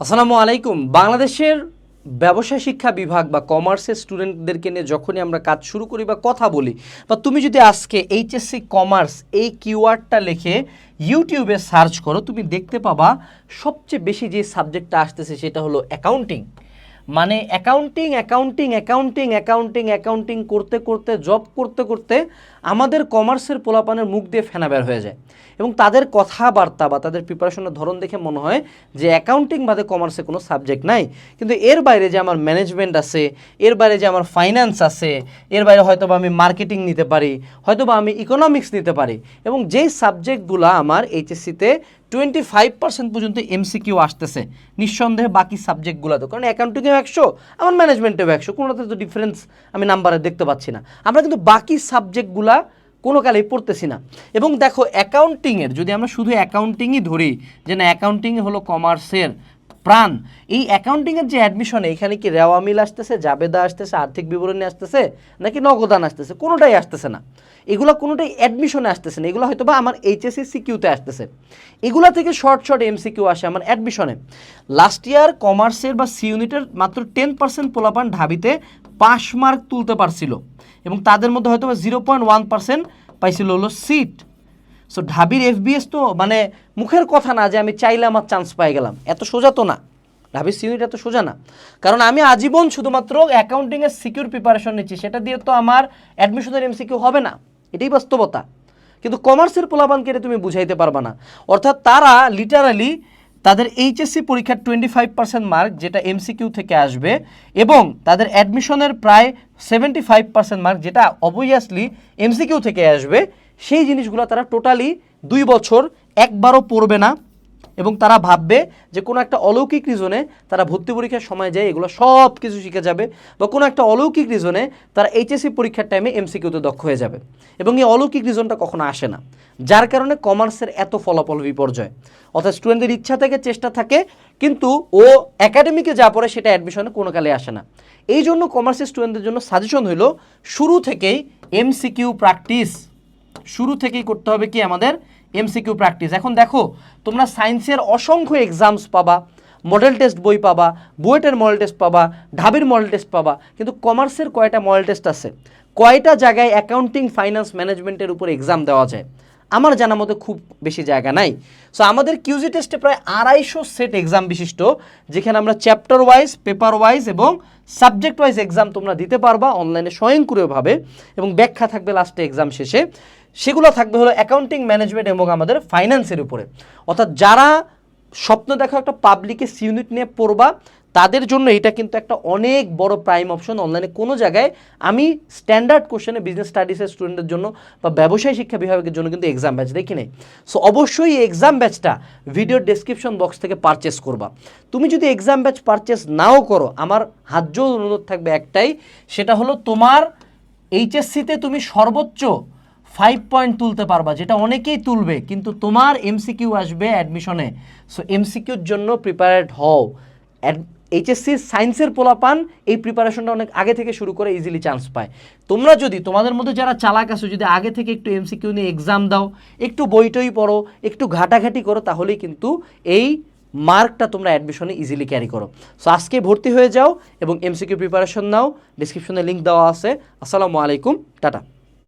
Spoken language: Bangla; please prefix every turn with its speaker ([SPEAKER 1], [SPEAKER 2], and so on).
[SPEAKER 1] আসসালামু আলাইকুম। বাংলাদেশের ব্যবসায় শিক্ষা বিভাগ বা কমার্সের স্টুডেন্টদেরকে নিয়ে যখনই আমরা কাজ শুরু করি বা কথা বলি, বা তুমি যদি আজকে এইচএসসি কমার্স এই কিওয়ার্ডটা লিখে ইউটিউবে সার্চ করো, তুমি দেখতে পাবা সবচেয়ে বেশি যে সাবজেক্টটা আসতেছে সেটা হলো অ্যাকাউন্টিং। মানে accounting accounting accounting accounting accounting করতে করতে জব করতে করতে আমাদের কমার্সের পোলাপানের মুখ দিয়ে ফেনা বের হয়ে যায়। এবং তাদের কথাবার্তা বা তাদের প্রিপারেশনের ধরন দেখে মনে হয় যে অ্যাকাউন্টিং বাদে কমার্সে কোনো সাবজেক্ট নাই। কিন্তু এর বাইরে যে আমার ম্যানেজমেন্ট আছে, এর বাইরে যে আমার ফাইন্যান্স আছে, এর বাইরে হয়তো বা আমি মার্কেটিং নিতে পারি হয়তো বা আমি ইকোনমিক্স নিতে পারি। এবং যেই সাবজেক্টগুলো আমার এইচএসসিতে টোয়েন্টি ফাইভ পার্সেন্ট পর্যন্ত এমসিকিউ আসতেছে। নিঃসন্দেহে বাকি সাবজেক্টগুলোতে কারণ অ্যাকাউন্টিংয়েও একশো, আমার ম্যানেজমেন্টেও একশো। কোনোটাতে তো ডিফারেন্স আমি নাম্বারে দেখতে পাচ্ছি না। আমরা কিন্তু বাকি সাবজেক্টগুলা কোনো কালেই পড়তেছি না। এবং দেখো অ্যাকাউন্টিংয়ের যদি আমরা শুধু অ্যাকাউন্টিংই ধরি, যে না অ্যাকাউন্টিং হলো কমার্সের প্রাণ। এই অ্যাকাউন্টিংয়ের যে অ্যাডমিশনে এখানে কি রেওয়া মিল আসতেছে, জাবেদা আসতেছে, আর্থিক বিবরণী আসতেছে, নাকি নগদান আসতেছে? কোনোটাই আসতেছে না। এগুলো কোনোটাই অ্যাডমিশনে আসতেছে না। এগুলো হয়তো বা আমার এইচএসসি সিকিউতে আসতেছে। এগুলা থেকে শর্ট শর্ট এমসিকিউ আসে আমার অ্যাডমিশনে লাস্ট ইয়ার কমার্সের বা সি ইউনিটের মাত্র টেন পার্সেন্ট পোলাপান ঢাবিতে পাস মার্ক তুলতে পারছিল। এবং তাদের মধ্যে হয়তো বা জিরো পয়েন্ট ওয়ান পার্সেন্ট পাইছিল হলো সিট সো ঢাবির এফবিএস তো মানে মুখের কথা না যে আমি চাইলে আমার চান্স পাই গেলাম। এত সোজা তো না। ঢাবির সিউনিট এত সোজা না। কারণ আমি আজীবন শুধুমাত্র অ্যাকাউন্টিংয়ের সিকিউর প্রিপারেশন নিচ্ছি। সেটা দিয়ে তো আমার অ্যাডমিশনের এমসিকিউ হবে না। এটাই বাস্তবতা। কিন্তু কমার্সের পোলাপানকে এটা তুমি বুঝাইতে পারবা না। অর্থাৎ তারা লিটারালি তাদের এইচএসসি পরীক্ষার টোয়েন্টি ফাইভ পার্সেন্ট মার্ক যেটা এমসিকিউ থেকে আসবে এবং তাদের অ্যাডমিশনের প্রায় সেভেন্টি ফাইভ পার্সেন্ট মার্ক যেটা অবভিয়াসলি এমসিকিউ থেকে আসবে। সেই জিনিসগুলো তারা টোটালি দুই বছর একবারও পড়বে না এবং তারা ভাববে যে কোনো একটা অলৌকিক রিজনে তারা ভর্তি পরীক্ষার সময় যায়, এগুলো সব কিছু শিখে যাবে বা কোনো একটা অলৌকিক রিজনে তারা এইচএসসি পরীক্ষার টাইমে এমসিকিউতে দক্ষ হয়ে যাবে এবং এই অলৌকিক রিজনটা কখনো আসে না। যার কারণে কমার্সের এত ফলাফল বিপর্যয়। অর্থাৎ স্টুডেন্টদের ইচ্ছা থেকে চেষ্টা থাকে, কিন্তু ও একাডেমিকে যা পড়ে সেটা অ্যাডমিশনে কোনো কালে আসে না। এই জন্য কমার্সের স্টুডেন্টদের জন্য সাজেশন হলো শুরু থেকেই এমসিকিউ প্র্যাকটিস শুরু থেকেই করতে হবে কি আমাদের এমসিকিউ প্র্যাকটিস এখন দেখো, তোমরা সায়েন্সের অসংখ্য এক্সামস পাবা মডেল টেস্ট বই পাবা, বুয়েটের মডেল টেস্ট পাবা, ঢাবির মডেল টেস্ট পাবা, কিন্তু কমার্সের কয়টা মডেল টেস্ট আছে? কয়টা জায়গায় অ্যাকাউন্টিং ফাইন্যান্স ম্যানেজমেন্টের উপর এক্সাম দেওয়া যায়? আমার জানা মতো খুব বেশি জায়গা নাই। সো আমাদের কিউজি টেস্টে প্রায় আড়াইশো সেট এক্সাম বিশিষ্ট, যেখানে আমরা চ্যাপ্টার ওয়াইজ পেপার ওয়াইজ এবং সাবজেক্ট ওয়াইজ এক্সাম তোমরা দিতে পারবা অনলাইনে স্বয়ংক্রিয়ভাবে এবং ব্যাখ্যা থাকবে লাস্টে এক্সাম শেষে। সেগুলো থাকবে হলো অ্যাকাউন্টিং ম্যানেজমেন্ট এবং আমাদের ফাইন্যান্সের উপরে। অর্থাৎ যারা স্বপ্ন দেখো একটা পাবলিকে ইউনিট নিয়ে পড়বা, তাদের জন্য এটা কিন্তু একটা অনেক বড় প্রাইম অপশন অনলাইনে কোনো জায়গায় আমি স্ট্যান্ডার্ড কোশ্চেনে বিজনেস স্টাডিজের স্টুডেন্টের জন্য বা ব্যবসায় শিক্ষা বিভাগের জন্য কিন্তু এক্সাম ব্যাচ দেখি নেই। সো অবশ্যই এই এক্সাম ব্যাচটা ভিডিওর ডেসক্রিপশন বক্স থেকে পারচেস করবা। তুমি যদি এক্সাম ব্যাচ পারচেস নাও করো, আমার হাত জোর অনুরোধ থাকবে একটাই, সেটা হলো তোমার এইচএসসিতে তুমি সর্বোচ্চ ফাইভ পয়েন্ট তুলতে পারবা, যেটা অনেকেই তুলবে, কিন্তু তোমার এমসিকিউ আসবে অ্যাডমিশনে সো এমসিকিউর জন্য প্রিপারেড হও। এইচএসসি সায়েন্সের পোলাপান, এই প্রিপারেশনটা অনেক আগে থেকে শুরু করে ইজিলি চান্স পায়। তোমরা যদি, তোমাদের মধ্যে যারা চালাক আছো, যদি আগে থেকে একটু এমসিকিউ নিয়ে এক্সাম দাও, একটু বইটই পড়ো, একটু ঘাটাঘাটি করো, তাহলেই কিন্তু এই মার্কটা তোমরা অ্যাডমিশনে ইজিলি ক্যারি করো। সো আজকে ভর্তি হয়ে যাও এবং এমসিকিউ প্রিপারেশন নাও। ডিসক্রিপশনে লিঙ্ক দেওয়া আছে। আসসালামু আলাইকুম। টাটা।